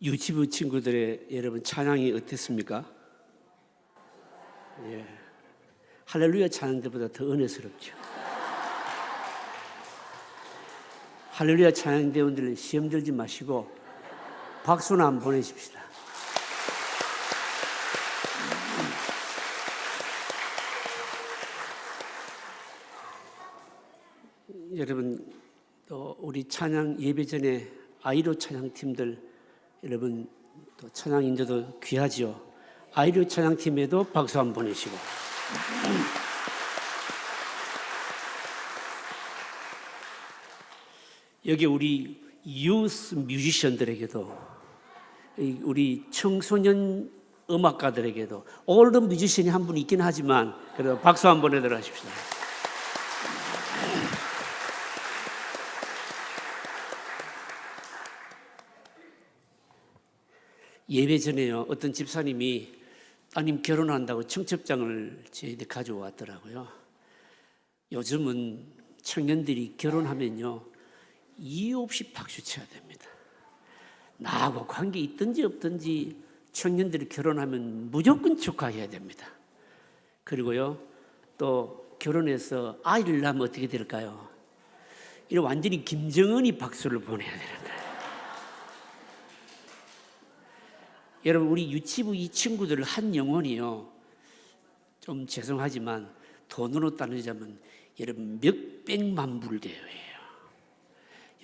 유치부 친구들의 여러분 찬양이 어땠습니까? 예. 할렐루야 찬양 때보다 더 은혜스럽죠. 할렐루야 찬양 대원들은 시험 들지 마시고 박수나 한번 보내십시다. 여러분 또 우리 찬양 예배 전에 아이로 찬양 팀들 여러분 또 찬양 인도도 귀하지요. 아이로 찬양 팀에도 박수 한번 보내시고 여기 우리 유스 뮤지션들에게도 이 우리 청소년 음악가들에게도 올드 뮤지션이 한 분 있긴 하지만 그래도 박수 한번 해드려 하십시다. 예배 전에요. 어떤 집사님이 따님 결혼한다고 청첩장을 저희한테 가져왔더라고요. 요즘은 청년들이 결혼하면요. 이유 없이 박수 쳐야 됩니다. 나하고 관계 있든지 없든지 청년들이 결혼하면 무조건 축하해야 됩니다. 그리고요. 또 결혼해서 아이를 낳으면 어떻게 될까요? 이 완전히 김정은이 박수를 보내야 되는 거예요. 여러분 우리 유치부 이 친구들 한 영혼이요. 좀 죄송하지만 돈으로 따지자면 여러분 몇 백만 불대요예요.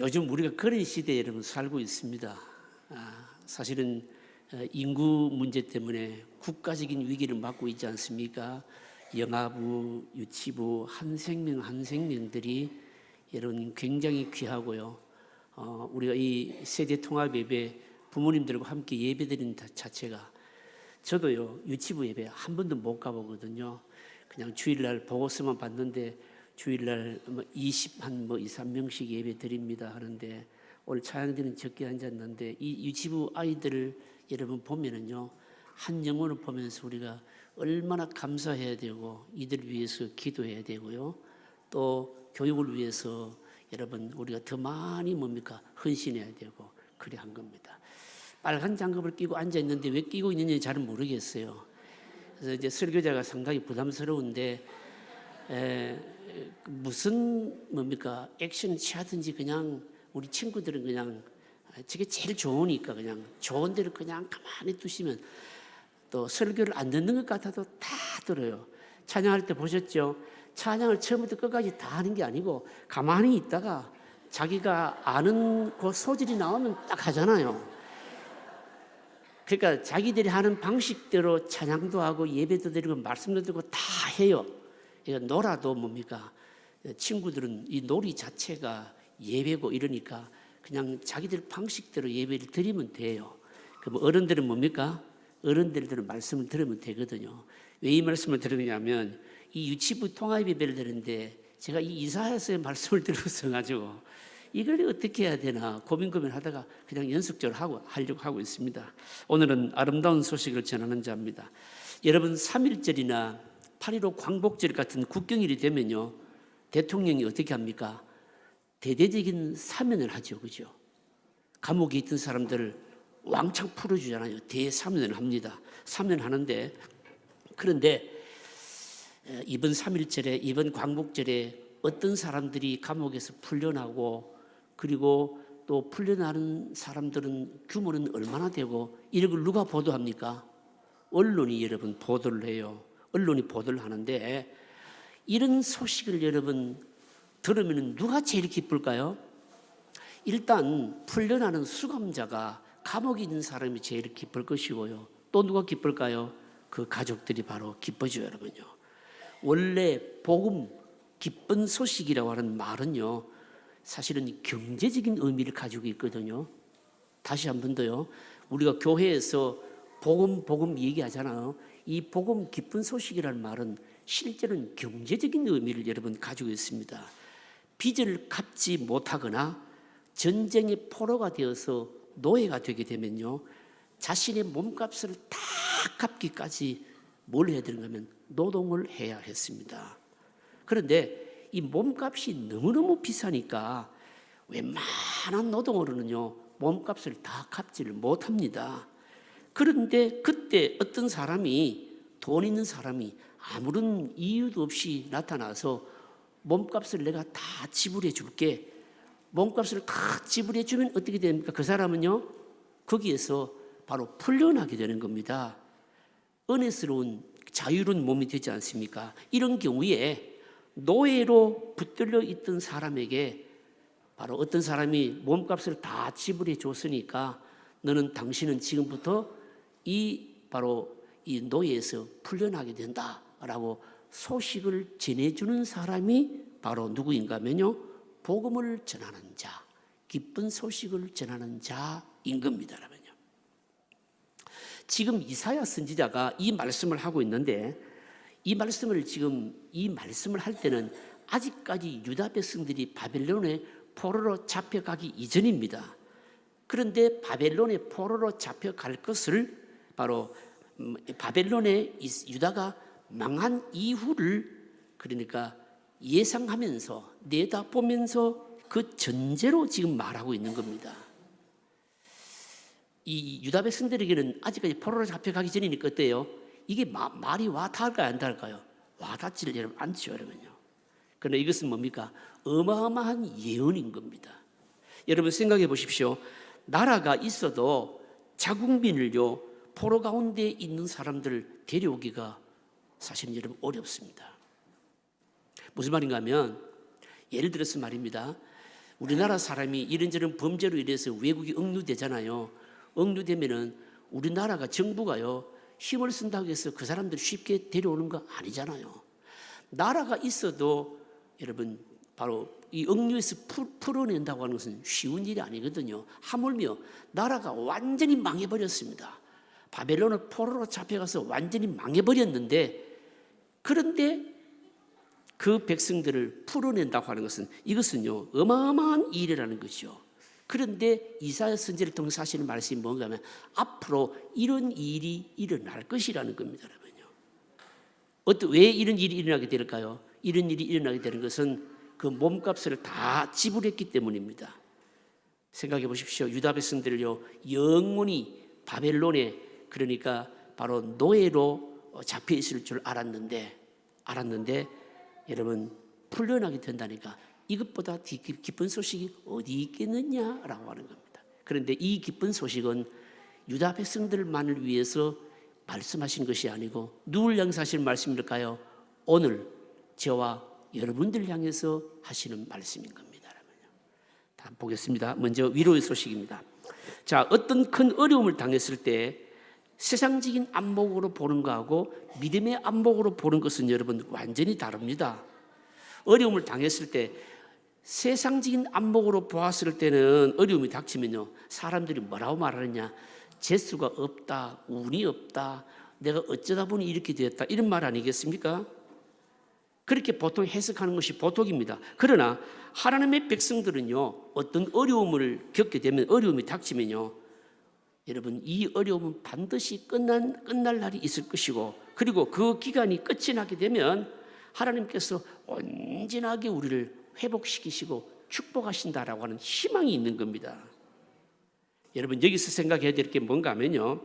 요즘 우리가 그런 시대에 여러분 살고 있습니다. 아, 사실은 어, 인구 문제 때문에 국가적인 위기를 맞고 있지 않습니까? 영아부, 유치부 한 생명 한 생명들이 여러분 굉장히 귀하고요. 어, 우리가 이 세대 통합 예배 부모님들과 함께 예배드리는 자체가 저도요 유치부 예배 한 번도 못 가보거든요. 그냥 주일날 보고서만 봤는데 주일날 뭐 20한 뭐 2, 3명씩 예배 드립니다 하는데 오늘 차양들은 적게 앉았는데 이 유치부 아이들을 여러분 보면은요 한 영혼을 보면서 우리가 얼마나 감사해야 되고 이들 위해서 기도해야 되고요 또 교육을 위해서 여러분 우리가 더 많이 뭡니까 헌신해야 되고 그래 한 겁니다. 빨간 장갑을 끼고 앉아 있는데 왜 끼고 있는지 잘 모르겠어요. 그래서 이제 설교자가 상당히 부담스러운데 에, 무슨 뭡니까 액션 취하든지 그냥 우리 친구들은 그냥 저게 제일 좋으니까 그냥 좋은 대로 그냥 가만히 두시면 또 설교를 안 듣는 것 같아도 다 들어요. 찬양할 때 보셨죠? 찬양을 처음부터 끝까지 다 하는 게 아니고 가만히 있다가 자기가 아는 그 소질이 나오면 딱 하잖아요. 그러니까 자기들이 하는 방식대로 찬양도 하고 예배도 드리고 말씀도 드리고 다 해요. 그러니까 놀아도 뭡니까? 친구들은 이 놀이 자체가 예배고 이러니까 그냥 자기들 방식대로 예배를 드리면 돼요. 그럼 어른들은 뭡니까? 어른들은 말씀을 들으면 되거든요. 왜 이 말씀을 들으냐면 이 유치부 통합 예배를 드는데 제가 이 이사야서의 말씀을 들어서 가지고 이걸 어떻게 해야 되나 고민 고민하다가 그냥 연속적으로 하고 하려고 하고 있습니다. 오늘은 아름다운 소식을 전하는 자입니다. 여러분 3.1절이나 8.15 광복절 같은 국경일이 되면요 대통령이 어떻게 합니까? 대대적인 사면을 하죠, 그죠? 감옥에 있던 사람들을 왕창 풀어주잖아요. 대사면을 합니다. 사면하는데 그런데 이번 3.1절에 이번 광복절에 어떤 사람들이 감옥에서 풀려나고 그리고 또 풀려나는 사람들은 규모는 얼마나 되고 이런 걸 누가 보도합니까? 언론이 여러분 보도를 해요. 언론이 보도를 하는데 이런 소식을 여러분 들으면 누가 제일 기쁠까요? 일단 풀려나는 수감자가 감옥에 있는 사람이 제일 기쁠 것이고요. 또 누가 기쁠까요? 그 가족들이 바로 기뻐져요, 여러분요. 원래 복음 기쁜 소식이라고 하는 말은요. 사실은 경제적인 의미를 가지고 있거든요. 다시 한 번 더요. 우리가 교회에서 복음 복음 얘기하잖아요. 이 복음 기쁜 소식이라는 말은 실제로는 경제적인 의미를 여러분 가지고 있습니다. 빚을 갚지 못하거나 전쟁의 포로가 되어서 노예가 되게 되면요. 자신의 몸값을 다 갚기까지 뭘 해야 되는가 하면 노동을 해야 했습니다. 그런데 이 몸값이 너무너무 비싸니까 웬만한 노동으로는요, 몸값을 다 갚지를 못합니다. 그런데 그때 어떤 사람이 돈 있는 사람이 아무런 이유도 없이 나타나서 몸값을 내가 다 지불해 줄게. 몸값을 다 지불해 주면 어떻게 됩니까? 그 사람은요, 거기에서 바로 풀려나게 되는 겁니다. 은혜스러운 자유로운 몸이 되지 않습니까? 이런 경우에 노예로 붙들려 있던 사람에게 바로 어떤 사람이 몸값을 다 지불해 줬으니까 너는 당신은 지금부터 이 바로 이 노예에서 풀려나게 된다라고 소식을 전해주는 사람이 바로 누구인가면요 복음을 전하는 자, 기쁜 소식을 전하는 자인 겁니다라면요. 지금 이사야 선지자가 이 말씀을 하고 있는데 이 말씀을 지금 이 말씀을 할 때는 아직까지 유다 백성들이 바벨론에 포로로 잡혀가기 이전입니다. 그런데 바벨론에 포로로 잡혀갈 것을 바로 음, 바벨론에 이- 유다가 망한 이후를 그러니까 예상하면서 내다보면서 그 전제로 지금 말하고 있는 겁니다. 이 유다 백성들에게는 아직까지 포로로 잡혀가기 전이니까 어때요? 이게 마- 말이 와 닿을까요? 안 닿을까요? 와 닿지를 여러분 않죠, 여러분요. 그러나 이것은 뭡니까? 어마어마한 예언인 겁니다. 여러분 생각해 보십시오. 나라가 있어도 자국민을요 포로 가운데 있는 사람들 데려오기가 사실은 여러분 어렵습니다. 무슨 말인가 하면 예를 들어서 말입니다. 우리나라 사람이 이런저런 범죄로 인해서 외국이 억류되잖아요. 억류되면은 우리나라가 정부가요 힘을 쓴다고 해서 그 사람들 쉽게 데려오는 거 아니잖아요. 나라가 있어도 여러분 바로 이 억류에서 풀- 풀어낸다고 하는 것은 쉬운 일이 아니거든요. 하물며 나라가 완전히 망해버렸습니다. 바벨론을 포로로 잡혀가서 완전히 망해버렸는데 그런데 그 백성들을 풀어낸다고 하는 것은 이것은요 어마어마한 일이라는 것이죠. 그런데 이사야 선지를 통해 사실은 말씀이 뭔가 하면 앞으로 이런 일이 일어날 것이라는 겁니다, 여러분요. 어떤 왜 이런 일이 일어나게 될까요? 이런 일이 일어나게 되는 것은 그 몸값을 다 지불했기 때문입니다. 생각해 보십시오. 유다 백성들을요 영원히 바벨론에 그러니까 바로 노예로 잡혀 있을 줄 알았는데 알았는데 여러분 풀려나게 된다니까 이것보다 기쁜 소식이 어디 있겠느냐라고 하는 겁니다. 그런데 이 기쁜 소식은 유다 백성들만을 위해서 말씀하신 것이 아니고 누굴 향해서 하시는 말씀일까요? 오늘 저와 여러분들 향해서 하시는 말씀인 겁니다. 다 보겠습니다. 먼저 위로의 소식입니다. 자, 어떤 큰 어려움을 당했을 때 세상적인 안목으로 보는 거하고 믿음의 안목으로 보는 것은 여러분 완전히 다릅니다. 어려움을 당했을 때 세상적인 안목으로 보았을 때는 어려움이 닥치면요 사람들이 뭐라고 말하느냐 재수가 없다 운이 없다 내가 어쩌다 보니 이렇게 되었다 이런 말 아니겠습니까? 그렇게 보통 해석하는 것이 보통입니다. 그러나 하나님의 백성들은요 어떤 어려움을 겪게 되면 어려움이 닥치면요 여러분 이 어려움은 반드시 끝난 끝날 날이 있을 것이고 그리고 그 기간이 끝이 나게 되면 하나님께서 온전하게 우리를 회복시키시고 축복하신다라고 하는 희망이 있는 겁니다. 여러분 여기서 생각해야 될 게 뭔가 하면요.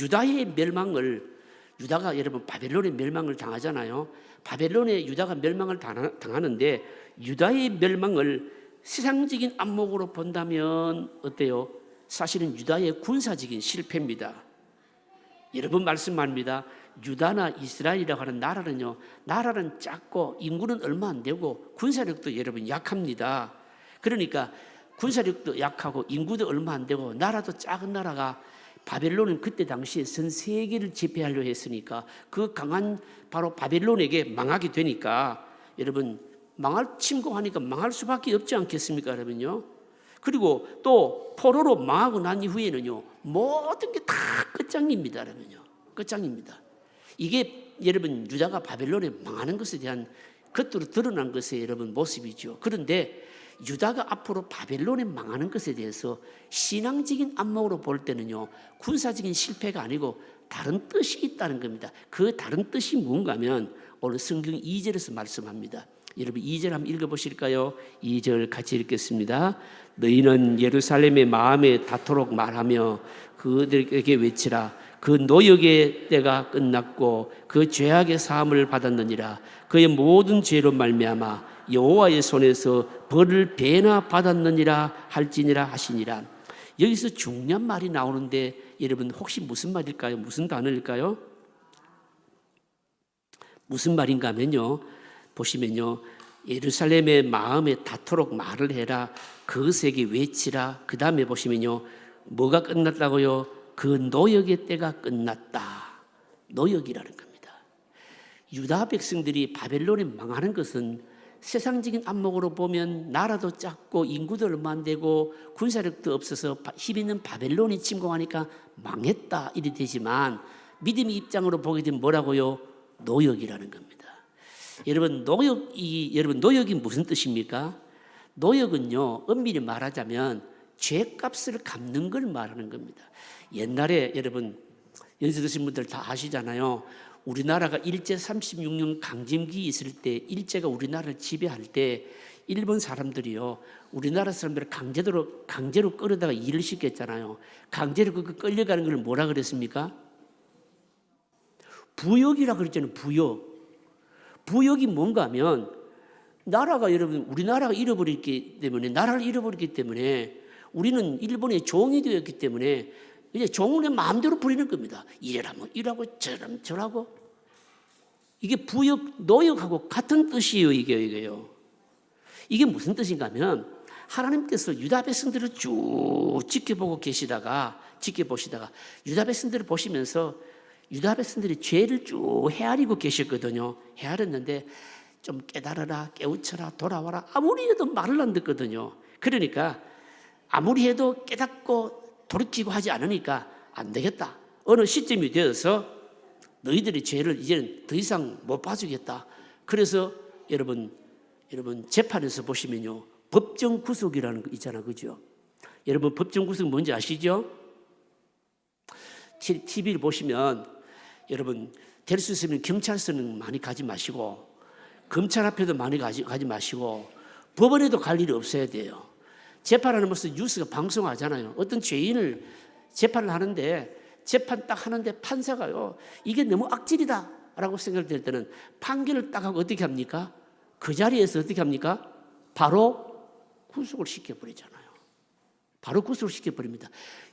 유다의 멸망을 유다가 여러분 바벨론의 멸망을 당하잖아요. 바벨론의 유다가 멸망을 당하- 당하는데 유다의 멸망을 세상적인 안목으로 본다면 어때요? 사실은 유다의 군사적인 실패입니다. 여러분 말씀합니다. 유다나 이스라엘이라고 하는 나라는요, 나라는 작고 인구는 얼마 안 되고 군사력도 여러분 약합니다. 그러니까 군사력도 약하고 인구도 얼마 안 되고 나라도 작은 나라가 바벨론은 그때 당시에 전 세계를 지배하려 했으니까 그 강한 바로 바벨론에게 망하게 되니까 여러분 망할 침공하니까 망할 수밖에 없지 않겠습니까, 여러분요? 그리고 또 포로로 망하고 난 이후에는요 모든 게 다 끝장입니다, 여러분요. 끝장입니다. 이게 여러분 유다가 바벨론에 망하는 것에 대한 겉으로 드러난 것의 여러분 모습이죠. 그런데 유다가 앞으로 바벨론에 망하는 것에 대해서 신앙적인 안목으로 볼 때는요 군사적인 실패가 아니고 다른 뜻이 있다는 겁니다. 그 다른 뜻이 뭔가 하면 오늘 성경 2절에서 말씀합니다. 여러분 2절 한번 읽어 보실까요? 2절 같이 읽겠습니다. 너희는 예루살렘의 마음에 닿도록 말하며 그들에게 외치라. 그 노역의 때가 끝났고 그 죄악의 사함을 받았느니라. 그의 모든 죄로 말미암아 여호와의 손에서 벌을 배나 받았느니라 할지니라 하시니라. 여기서 중요한 말이 나오는데 여러분 혹시 무슨 말일까요? 무슨 단어일까요? 무슨 말인가 하면요. 보시면요. 예루살렘의 마음에 닿도록 말을 해라. 그것에게 외치라. 그 다음에 보시면요. 뭐가 끝났다고요? 그 노역의 때가 끝났다. 노역이라는 겁니다. 유다 백성들이 바벨론에 망하는 것은 세상적인 안목으로 보면 나라도 작고 인구도 얼마 안 되고 군사력도 없어서 힘 있는 바벨론이 침공하니까 망했다 이리 되지만 믿음의 입장으로 보게 되면 뭐라고요? 노역이라는 겁니다. 여러분 노역이 여러분 노역이 무슨 뜻입니까? 노역은요 엄밀히 말하자면 죄값을 갚는 걸 말하는 겁니다. 옛날에 여러분 연세 드신 분들 다 아시잖아요. 우리나라가 일제 36년 강점기 있을 때 일제가 우리나라를 지배할 때 일본 사람들이요 우리나라 사람들을 강제로 강제로 끌어다가 일을 시켰잖아요. 강제로 그 끌려가는 걸 뭐라 그랬습니까? 부역이라 그랬잖아요. 부역. 부역이 뭔가 하면 나라가 여러분 우리나라가 잃어버렸기 때문에 나라를 잃어버렸기 때문에 우리는 일본의 종이 되었기 때문에 이제 종의 마음대로 부리는 겁니다. 이래라면 이라고 저라면 저라고 이게 부역 노역하고 같은 뜻이에요. 이게 이게요. 이게 무슨 뜻인가 하면 하나님께서 유다 백성들을 쭉 지켜보고 계시다가 지켜보시다가 유다 백성들을 보시면서 유다 백성들이 죄를 쭉 헤아리고 계셨거든요. 헤아렸는데 좀 깨달아라, 깨우쳐라, 돌아와라. 아무리 해도 말을 안 듣거든요. 그러니까 아무리 해도 깨닫고 돌이키고 하지 않으니까 안 되겠다. 어느 시점이 되어서 너희들의 죄를 이제는 더 이상 못 봐주겠다. 그래서 여러분, 여러분 재판에서 보시면요. 법정 구속이라는 거 있잖아. 그죠? 여러분 법정 구속 뭔지 아시죠? TV를 보시면 여러분 될 수 있으면 경찰서는 많이 가지 마시고 검찰 앞에도 많이 가지, 가지 마시고 법원에도 갈 일이 없어야 돼요. 재판하는 무슨 뉴스가 방송하잖아요. 어떤 죄인을 재판을 하는데 재판 딱 하는데 판사가요. 이게 너무 악질이다 라고 생각될 때는 판결을 딱 하고 어떻게 합니까? 그 자리에서 어떻게 합니까? 바로 구속을 시켜버리잖아요. 바로 구속을 시켜버립니다.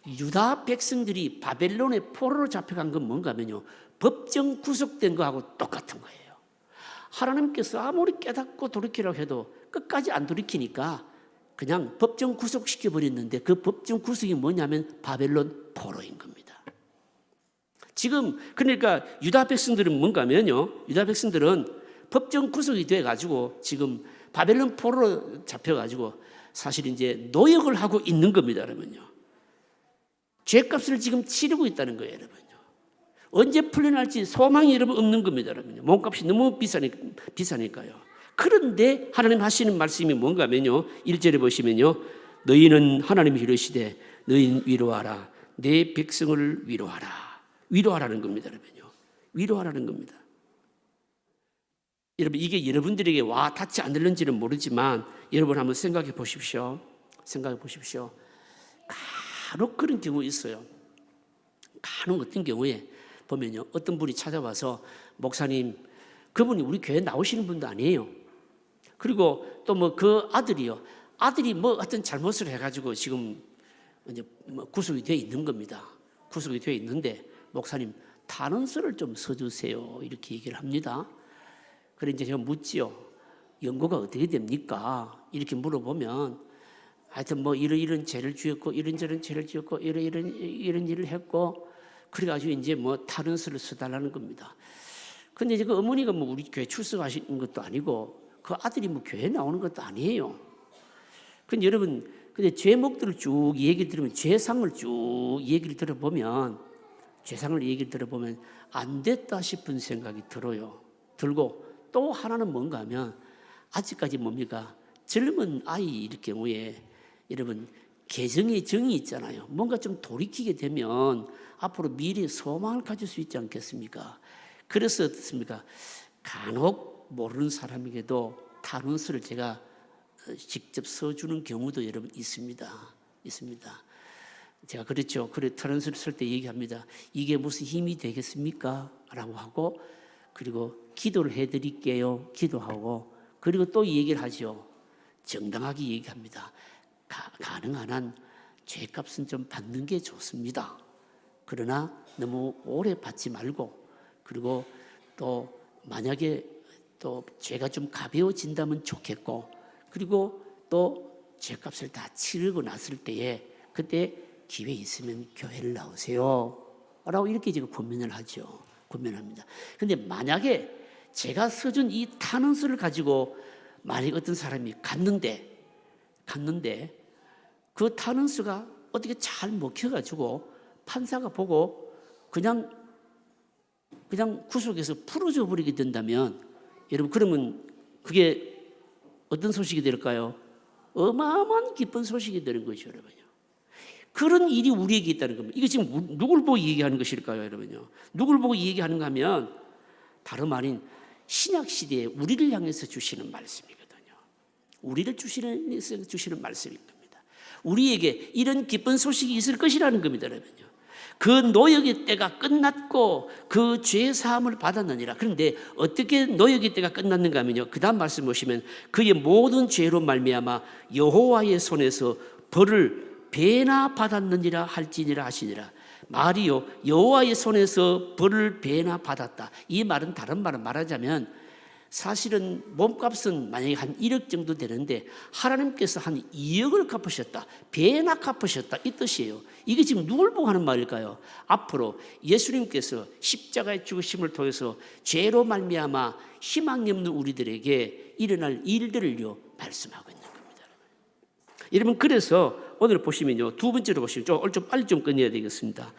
유다 백성들이 바벨론의 포로로 잡혀간 건 뭔가 하면요. 법정 구속된 거하고 똑같은 거예요. 하나님께서 아무리 깨닫고 돌이키라고 해도 끝까지 안 돌이키니까 그냥 법정 구속시켜 버렸는데 그 법정 구속이 뭐냐면 바벨론 포로인 겁니다. 지금 그러니까 유다 백성들은 뭔가면요. 유다 백성들은 법정 구속이 돼 가지고 지금 바벨론 포로로 잡혀 가지고 사실 이제 노역을 하고 있는 겁니다, 여러분요. 죄값을 지금 치르고 있다는 거예요, 여러분요. 언제 풀려날지 소망이 여러분 없는 겁니다, 여러분요. 몸값이 너무 비싸니까, 비싸니까요. 그런데 하나님 하시는 말씀이 뭔가 하면요. 1절에 보시면요. 너희는 하나님이 이르시되 너희는 위로하라. 내 백성을 위로하라. 위로하라는 겁니다, 여러분요. 위로하라는 겁니다. 여러분 이게 여러분들에게 와 닿지 않을는지는 모르지만 여러분 한번 생각해 보십시오. 생각해 보십시오. 간혹 그런 경우 있어요. 간혹 어떤 경우에 보면요. 어떤 분이 찾아와서 목사님 그분이 우리 교회 나오시는 분도 아니에요. 그리고 또 뭐 그 아들이요. 아들이 뭐 어떤 잘못을 해가지고 지금 이제 뭐 구속이 되어 있는 겁니다. 구속이 되어 있는데 목사님 탄원서를 좀 써주세요. 이렇게 얘기를 합니다. 그래 이제 제가 묻지요. 연고가 어떻게 됩니까? 이렇게 물어보면 하여튼 뭐 이런 이런 죄를 지었고 이런 저런 죄를 지었고 이런 이런 이런 일을 했고 그래가지고 이제 뭐 탄원서를 써달라는 겁니다. 근데 이제 그 어머니가 뭐 우리 교회 출석하시는 것도 아니고 그 아들이 뭐 교회 나오는 것도 아니에요. 근데 여러분, 근데 죄목들을 쭉 얘기 들으면 죄상을 쭉 얘기를 들어보면 죄상을 얘기를 들어보면 안 됐다 싶은 생각이 들어요. 들고 또 하나는 뭔가 하면 아직까지 뭡니까? 젊은 아이일 경우에 여러분 개정의 정이 있잖아요. 뭔가 좀 돌이키게 되면 앞으로 미래에 소망을 가질 수 있지 않겠습니까? 그래서 어떻습니까? 간혹 모르는 사람에게도 탄원서를 제가 어, 직접 써주는 경우도 여러분 있습니다. 있습니다. 제가 그랬죠. 그래 탄원서를 쓸 때 얘기합니다. 이게 무슨 힘이 되겠습니까? 라고 하고 그리고 기도를 해드릴게요. 기도하고 그리고 또 얘기를 하죠. 정당하게 얘기합니다. 가, 가능한 한 죄값은 좀 받는 게 좋습니다. 그러나 너무 오래 받지 말고 그리고 또 만약에 또 죄가 좀 가벼워진다면 좋겠고 그리고 또 죄값을 다 치르고 났을 때에 그때 기회 있으면 교회를 나오세요. 라고 이렇게 지금 권면을 하죠. 권면합니다. 근데 만약에 제가 써준 이 탄원서를 가지고 만약 어떤 사람이 갔는데 갔는데 그 탄원서가 어떻게 잘 먹혀가지고 판사가 보고 그냥 그냥 구속해서 풀어줘 버리게 된다면 여러분 그러면 그게 어떤 소식이 될까요? 어마어마한 기쁜 소식이 되는 것이죠, 여러분요. 그런 일이 우리에게 있다는 겁니다. 이게 지금 우- 누굴 보고 얘기하는 것일까요, 여러분요? 누굴 보고 얘기하는가 하면 다름 아닌 신약 시대에 우리를 향해서 주시는 말씀이거든요. 우리를 주시는 주시는 말씀인 겁니다. 우리에게 이런 기쁜 소식이 있을 것이라는 겁니다, 여러분요. 그 노역의 때가 끝났고 그 죄 사함을 받았느니라. 그런데 어떻게 노역의 때가 끝났는가 하면요. 그다음 말씀 보시면 그의 모든 죄로 말미암아 여호와의 손에서 벌을 배나 받았느니라 할지니라 하시니라. 말이요 여호와의 손에서 벌을 배나 받았다. 이 말은 다른 말을 말하자면 사실은 몸값은 만약에 한 1억 정도 되는데 하나님께서 한 2억을 갚으셨다. 배나 갚으셨다. 이 뜻이에요. 이게 지금 누굴 보고 하는 말일까요? 앞으로 예수님께서 십자가의 죽으심을 통해서 죄로 말미암아 희망이 없는 우리들에게 일어날 일들을요 말씀하고 있는. 여러분 그래서 오늘 보시면요 두 번째로 보시면 좀, 좀 빨리 좀 끝내야 되겠습니다.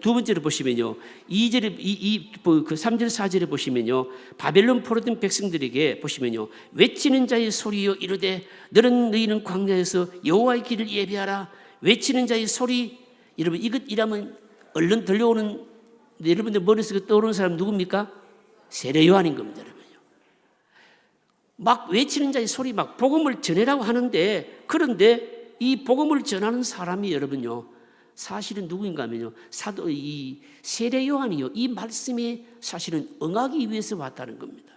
두 번째로 보시면요 2절에 이그 3절 4절에 보시면요 바벨론 포로된 백성들에게 보시면요 외치는 자의 소리요 이르되 너는 너희는 광야에서 여호와의 길을 예배하라 외치는 자의 소리 여러분 이것 이라면 얼른 들려오는 여러분들 머릿속에 떠오르는 사람 누굽니까? 세례 요한인 겁니다. 막 외치는 자의 소리 막 복음을 전해라고 하는데 그런데 이 복음을 전하는 사람이 여러분요 사실은 누구인가 하면요 사도 이 세례 요한이요 이 말씀에 사실은 응하기 위해서 왔다는 겁니다.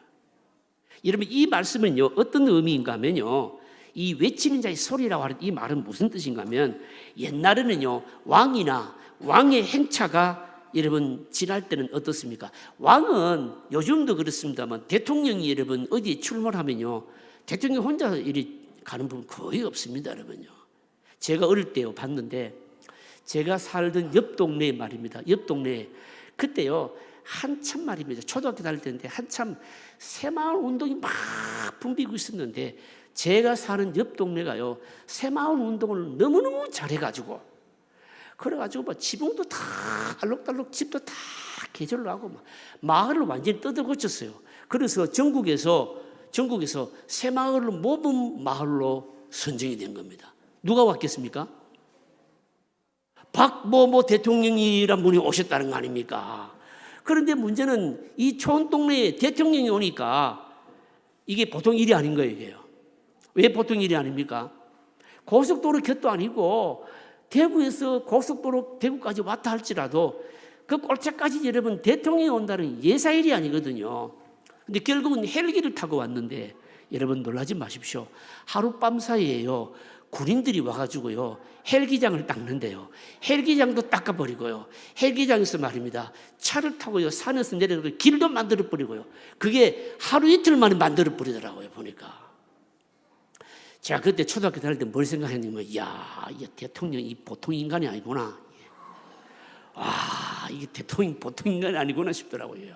여러분 이 말씀은요 어떤 의미인가 하면요 이 외치는 자의 소리라고 하는 이 말은 무슨 뜻인가 하면 옛날에는요 왕이나 왕의 행차가 여러분 지날 때는 어떻습니까? 왕은 요즘도 그렇습니다만 대통령이 여러분 어디에 출몰하면요 대통령 혼자 이리 가는 부분 거의 없습니다 여러분요. 제가 어릴 때요 봤는데 제가 살던 옆 동네 말입니다. 옆 동네 그때요 한참 말입니다. 초등학교 다닐 때인데 한참 새마을 운동이 막 붐비고 있었는데 제가 사는 옆 동네가요 새마을 운동을 너무너무 잘해가지고 그래가지고 막 지붕도 다 알록달록 집도 다 개절로 하고 막 마을을 완전히 뜯어고쳤어요. 그래서 전국에서 전국에서 새마을을 모범 마을로 선정이 된 겁니다. 누가 왔겠습니까? 박모모 대통령이란 분이 오셨다는 거 아닙니까? 그런데 문제는 이 촌동네에 대통령이 오니까 이게 보통 일이 아닌 거예요, 이게요. 왜 보통 일이 아닙니까? 고속도로 곁도 아니고 대구에서 고속도로 대구까지 왔다 할지라도 그 꼴짝까지 여러분 대통령이 온다는 예사일이 아니거든요. 근데 결국은 헬기를 타고 왔는데 여러분 놀라지 마십시오. 하룻밤 사이에요. 군인들이 와가지고요. 헬기장을 닦는데요. 헬기장도 닦아버리고요. 헬기장에서 말입니다. 차를 타고요. 산에서 내려서 길도 만들어버리고요. 그게 하루 이틀 만에 만들어버리더라고요. 보니까. 제가 그때 초등학교 다닐 때 뭘 생각했냐면, 야, 이 대통령 이 보통 인간이 아니구나. 와, 이게 대통령 보통 인간이 아니구나 싶더라고요.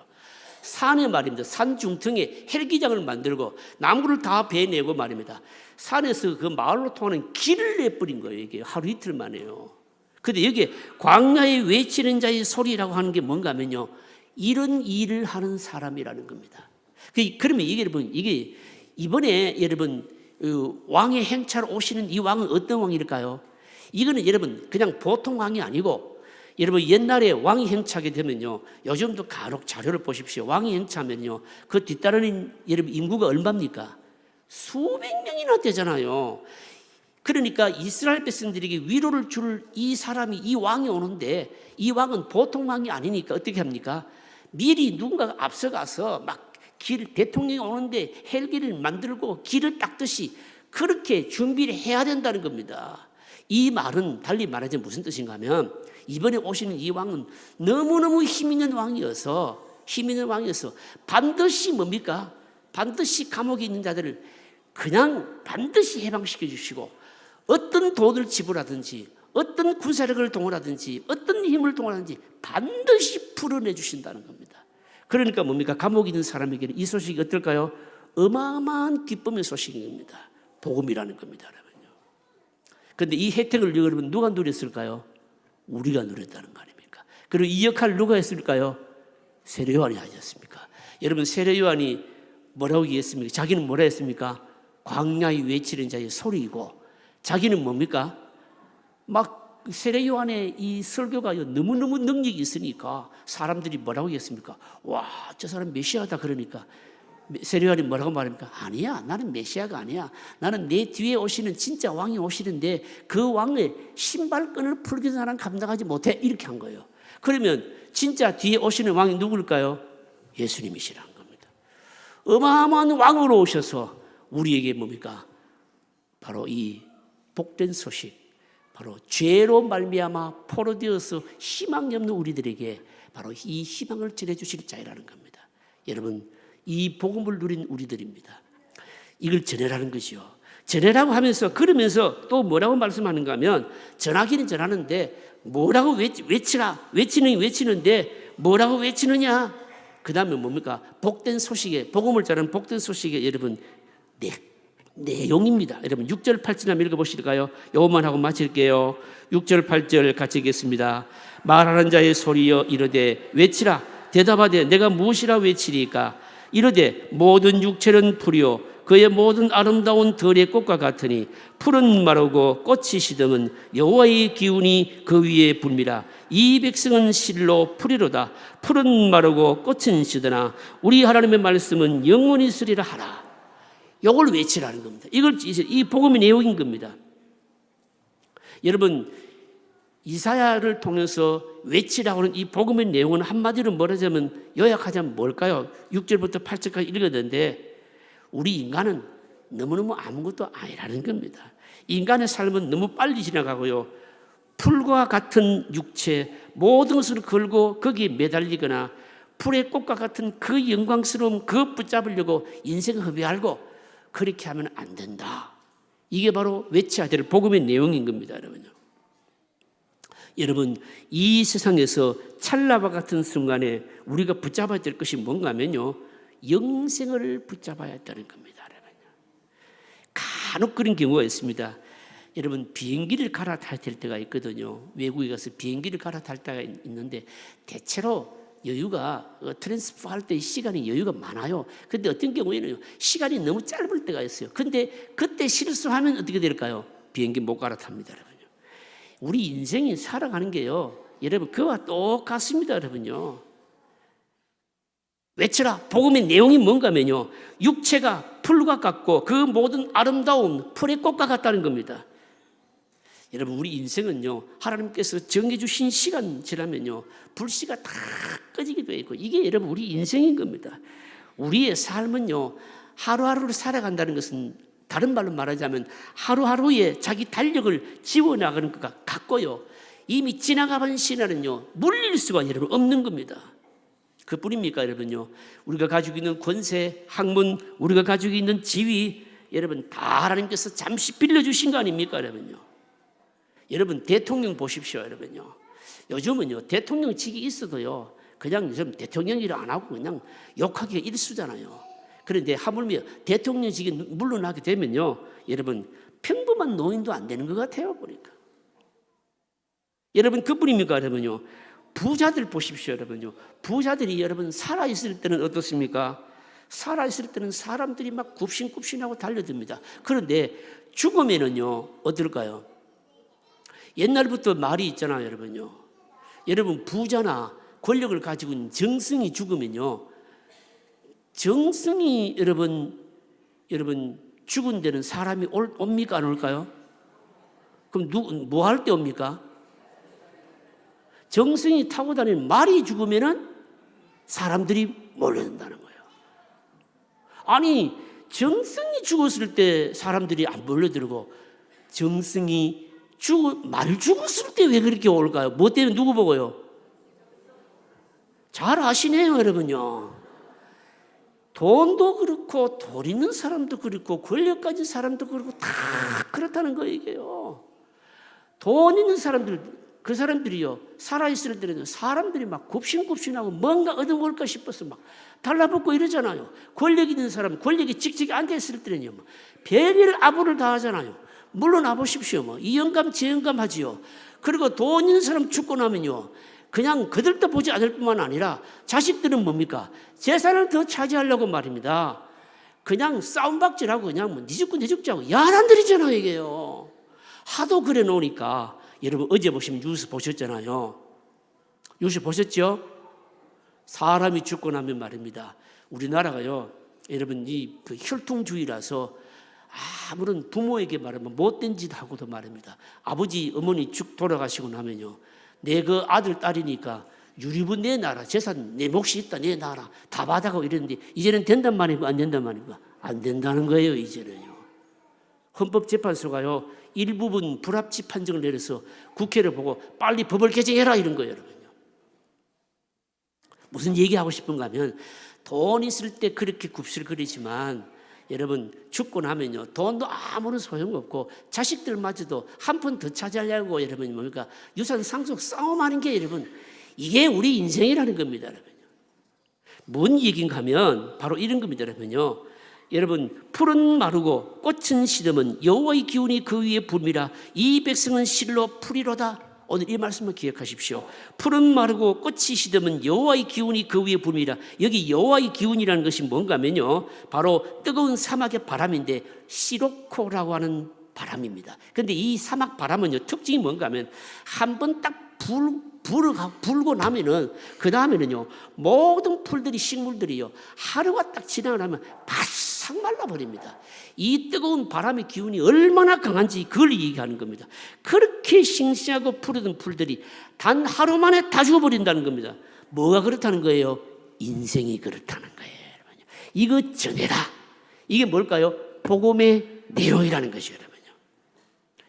산에 말입니다. 산 중턱에 헬기장을 만들고 나무를 다 베내고 말입니다. 산에서 그 마을로 통하는 길을 내버린 거예요. 이게 하루 이틀 만에요. 근데 여기에 광야에 외치는 자의 소리라고 하는 게 뭔가 하면요. 이런 일을 하는 사람이라는 겁니다. 그- 그러면 이게 여러분, 이게 이번에 여러분, 어, 왕의 행차로 오시는 이 왕은 어떤 왕일까요? 이거는 여러분, 그냥 보통 왕이 아니고 여러분 옛날에 왕이 행차하게 되면요 요즘도 간혹 자료를 보십시오 왕이 행차하면요 그 뒤따르는 여러분 인구가 얼마입니까 수백 명이나 되잖아요. 그러니까 이스라엘 백성들에게 위로를 줄 이 사람이 이 왕이 오는데 이 왕은 보통 왕이 아니니까 어떻게 합니까? 미리 누군가가 앞서가서 막 길 대통령이 오는데 헬기를 만들고 길을 닦듯이 그렇게 준비를 해야 된다는 겁니다. 이 말은 달리 말하자면 무슨 뜻인가 하면 이번에 오시는 이 왕은 너무너무 힘 있는 왕이어서 힘 있는 왕이어서 반드시 뭡니까? 반드시 감옥에 있는 자들을 그냥 반드시 해방시켜 주시고 어떤 돈을 지불하든지 어떤 군사력을 동원하든지 어떤 힘을 동원하든지 반드시 풀어내 주신다는 겁니다. 그러니까 뭡니까? 감옥에 있는 사람에게는 이 소식이 어떨까요? 어마어마한 기쁨의 소식입니다. 복음이라는 겁니다. 여러분요. 근데 이 혜택을 여러분 누가 누렸을까요? 우리가 누렸다는 거 아닙니까? 그리고 이 역할을 누가 했을까요? 세례 요한이 하지 않습니까? 여러분 세례 요한이 뭐라고 얘기했습니까? 자기는 뭐라 했습니까? 광야에 외치는 자의 소리이고 자기는 뭡니까? 막 세례 요한의 이 설교가 너무너무 능력이 있으니까 사람들이 뭐라고 했습니까? 와, 저 사람 메시아다 그러니까 세례 요한이 뭐라고 말합니까? 아니야. 나는 메시아가 아니야. 나는 내 뒤에 오시는 진짜 왕이 오시는데 그 왕의 신발끈을 풀기도 나는 감당하지 못해. 이렇게 한 거예요. 그러면 진짜 뒤에 오시는 왕이 누굴까요? 예수님이시라는 겁니다. 어마어마한 왕으로 오셔서 우리에게 뭡니까? 바로 이 복된 소식, 바로 죄로 말미암아 포로되어서 희망이 없는 우리들에게 바로 이 희망을 전해 주실 자이라는 겁니다. 여러분, 이 복음을 누린 우리들입니다. 이걸 전해라는 것이요. 전해라고 하면서 그러면서 또 뭐라고 말씀하는가 하면 전하기는 전하는데 뭐라고 외치, 외치라 외치는 외치는데 뭐라고 외치느냐 그 다음에 뭡니까 복된 소식에 복음을 전하는 복된 소식에 여러분 네, 내용입니다. 여러분 6절 8절 한번 읽어보실까요? 요것만 하고 마칠게요. 6절 8절 같이 읽겠습니다. 말하는 자의 소리여 이르되 외치라 대답하되 내가 무엇이라 외치리까 이르되 모든 육체는 풀이요 그의 모든 아름다운 들의 꽃과 같으니 푸른 마르고 꽃이 시듬은 여호와의 기운이 그 위에 불미라 이 백성은 실로 풀이로다 푸른 마르고 꽃은 시드나 우리 하나님의 말씀은 영원히 있으리라 하라 이걸 외치라는 겁니다. 이걸 이 복음의 내용인 겁니다. 여러분 이사야를 통해서 외치라고 하는 이 복음의 내용은 한마디로 말하자면 요약하자면 뭘까요? 6절부터 8절까지 읽었는데 우리 인간은 너무너무 아무것도 아니라는 겁니다. 인간의 삶은 너무 빨리 지나가고요. 풀과 같은 육체 모든 것을 걸고 거기에 매달리거나 풀의 꽃과 같은 그 영광스러움 그 붙잡으려고 인생 허비하고 그렇게 하면 안 된다. 이게 바로 외쳐야 될 복음의 내용인 겁니다, 여러분요. 여러분, 이 세상에서 찰나와 같은 순간에 우리가 붙잡아야 될 것이 뭔가 하면요. 영생을 붙잡아야 한다는 겁니다, 여러분. 간혹 그런 경우가 있습니다. 여러분, 비행기를 갈아탈 때가 있거든요. 외국에 가서 비행기를 갈아탈 때가 있는데 대체로 여유가 어, 트랜스퍼 할 때 시간이 여유가 많아요. 근데 어떤 경우에는 시간이 너무 짧을 때가 있어요. 근데 그때 실수하면 어떻게 될까요? 비행기 못 갈아탑니다, 여러분. 우리 인생이 살아가는 게요. 여러분 그와 똑같습니다, 여러분요. 외쳐라. 복음의 내용이 뭔가면요. 육체가 풀과 같고 그 모든 아름다움 풀의 꽃과 같다는 겁니다. 여러분 우리 인생은요 하나님께서 정해주신 시간 지나면요 불씨가 다 되어 있고 이게 여러분 우리 인생인 겁니다. 우리의 삶은요 하루하루를 살아간다는 것은 다른 말로 말하자면 하루하루에 자기 달력을 지워나가는 것과 같고요 이미 지나가본 시간은요 물릴 수가 여러분 없는 겁니다. 그뿐입니까 여러분요 우리가 가지고 있는 권세, 학문, 우리가 가지고 있는 지위 여러분 다 하나님께서 잠시 빌려주신 거 아닙니까 여러분요. 여러분 대통령 보십시오, 여러분요. 요즘은요 대통령직이 있어도요 그냥 요즘 대통령 일을 안 하고 그냥 욕하기가 일수잖아요. 그런데 하물며 대통령직이 물러나게 되면요, 여러분 평범한 노인도 안 되는 것 같아요 보니까. 여러분 그뿐입니까, 여러분요? 부자들 보십시오, 여러분요. 부자들이 여러분 살아 있을 때는 어떻습니까? 살아 있을 때는 사람들이 막 굽신굽신하고 달려듭니다. 그런데 죽으면은요 어떨까요? 옛날부터 말이 있잖아요, 여러분요. 여러분 부자나 권력을 가지고 있는 정승이 죽으면요. 정승이 여러분 여러분 죽은 데는 사람이 올, 옵니까 안 올까요? 그럼 누, 뭐 할 때 옵니까? 정승이 타고 다니는 말이 죽으면은 사람들이 몰려든다는 거예요. 아니, 정승이 죽었을 때 사람들이 안 몰려들고 정승이 죽, 말 죽었을 때 왜 그렇게 올까요? 뭐 때문에 누구 보고요? 잘 아시네요, 여러분요. 돈도 그렇고, 돈 있는 사람도 그렇고, 권력 가진 사람도 그렇고, 다 그렇다는 거예요, 이게요. 돈 있는 사람들, 그 사람들이요, 살아있을 때는 사람들이 막 굽신굽신하고 뭔가 얻어먹을까 싶어서 막 달라붙고 이러잖아요. 권력 있는 사람, 권력이 직직이 앉아있을 때는요, 뭐 별일 아부를 다 하잖아요. 물러나 보십시오. 뭐. 이 영감, 저 영감 하지요. 그리고 돈 있는 사람 죽고 나면요. 그냥 그들도 보지 않을 뿐만 아니라 자식들은 뭡니까? 재산을 더 차지하려고 말입니다. 그냥 싸움박질하고 그냥 뭐 니죽고 니죽자고 야단들이잖아요, 이게요. 하도 그래 놓으니까 여러분 어제 보시면 뉴스 보셨잖아요. 뉴스 보셨죠? 사람이 죽고 나면 말입니다. 우리나라가요, 여러분 이 그 혈통주의라서 아무런 부모에게 말하면 못된 짓 하고도 말입니다. 아버지, 어머니 죽 돌아가시고 나면요, 내 그 아들 딸이니까 유리분 내 나라, 재산 내 몫이 있다 내 나라 다 받아가고 이랬는데 이제는 된단 말이고 안 된단 말이고 안 된다는 거예요 이제는요. 헌법재판소가요 일부분 불합치 판정을 내려서 국회를 보고 빨리 법을 개정해라 이런 거예요 여러분요. 무슨 얘기하고 싶은가 하면 돈 있을 때 그렇게 굽실거리지만 여러분 죽고 나면요 돈도 아무런 소용없고 자식들마저도 한 푼 더 차지하려고 여러분 뭡니까? 유산 상속 싸움하는 게 여러분 이게 우리 인생이라는 겁니다 여러분 뭔 얘기인가 하면 바로 이런 겁니다 여러분요. 여러분 풀은 마르고 꽃은 시듬은 여호와의 기운이 그 위에 붐이라 이 백성은 실로 풀이로다 오늘 이 말씀을 기억하십시오. 풀은 마르고 꽃이 시듬은 여호와의 기운이 그 위에 붐이라. 여기 여호와의 기운이라는 것이 뭔가면요. 바로 뜨거운 사막의 바람인데 시로코라고 하는 바람입니다. 근데 이 사막 바람은요. 특징이 뭔가 하면 한 번 딱 불, 불을 불고 나면은 그 다음에는요. 모든 풀들이 식물들이요. 하루가 딱 지나고 나면 바 싹 말라 버립니다. 이 뜨거운 바람의 기운이 얼마나 강한지 그걸 얘기하는 겁니다. 그렇게 싱싱하고 푸르던 풀들이 단 하루 만에 다 죽어버린다는 겁니다. 뭐가 그렇다는 거예요? 인생이 그렇다는 거예요. 이거 전해라. 이게 뭘까요? 복음의 내용이라는 것이에요. 여러분요.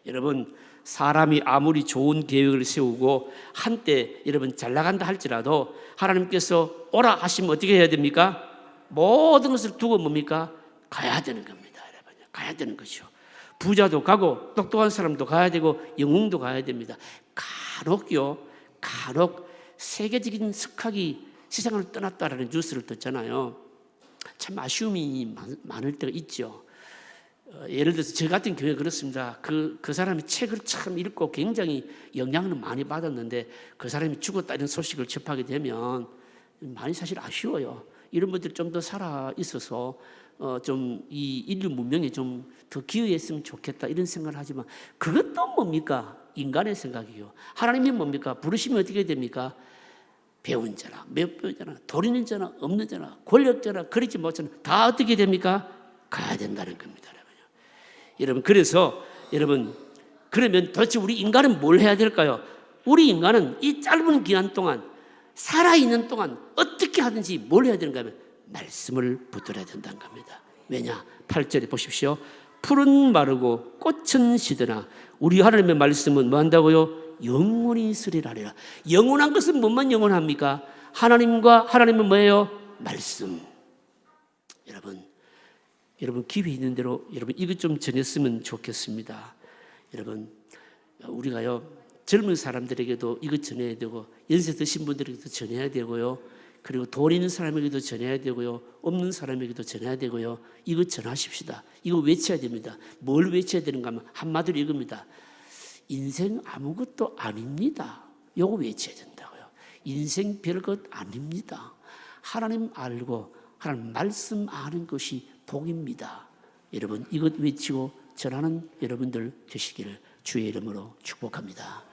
여러분 사람이 아무리 좋은 계획을 세우고 한때 여러분 잘 나간다 할지라도 하나님께서 오라 하시면 어떻게 해야 됩니까? 모든 것을 두고 뭡니까? 가야 되는 겁니다. 가야 되는 것이요. 부자도 가고 똑똑한 사람도 가야 되고 영웅도 가야 됩니다. 간혹요, 간혹 세계적인 석학이 세상을 떠났다라는 뉴스를 듣잖아요. 참 아쉬움이 많을 때가 있죠. 어, 예를 들어서 저 같은 경우에 그렇습니다. 그, 그 사람이 책을 참 읽고 굉장히 영향을 많이 받았는데 그 사람이 죽었다 이런 소식을 접하게 되면 많이 사실 아쉬워요. 이런 분들 좀 더 살아 있어서 어, 좀 이 인류 문명에 좀 더 기여했으면 좋겠다 이런 생각을 하지만 그것도 뭡니까? 인간의 생각이요. 하나님이 뭡니까? 부르시면 어떻게 됩니까? 배운 자나, 몇 배운 자나, 돈 있는 자나, 없는 자나, 권력 자나, 그렇지 못하나 다 어떻게 됩니까? 가야 된다는 겁니다. 여러분. 여러분, 그래서 여러분, 그러면 도대체 우리 인간은 뭘 해야 될까요? 우리 인간은 이 짧은 기간 동안 살아 있는 동안 어떻게 하든지 뭘 해야 되는가 하면 말씀을 붙들어야 된다는 겁니다. 왜냐? 8절에 보십시오. 풀은 마르고 꽃은 시드나 우리 하나님의 말씀은 뭐 한다고요? 영원히 있으리라. 영원한 것은 뭐만 영원합니까? 하나님과 하나님은 뭐예요? 말씀. 여러분, 여러분 기회 있는 대로 여러분 이것 좀 전했으면 좋겠습니다. 여러분 우리가요 젊은 사람들에게도 이것 전해야 되고 연세 드신 분들에게도 전해야 되고요. 그리고 돈 있는 사람에게도 전해야 되고요. 없는 사람에게도 전해야 되고요. 이거 전하십시다. 이거 외쳐야 됩니다. 뭘 외쳐야 되는가 하면 한마디로 이겁니다. 인생 아무것도 아닙니다. 요거 외쳐야 된다고요. 인생 별것 아닙니다. 하나님 알고 하나님 말씀 아는 것이 복입니다. 여러분 이것 외치고 전하는 여러분들 되시기를 주의 이름으로 축복합니다.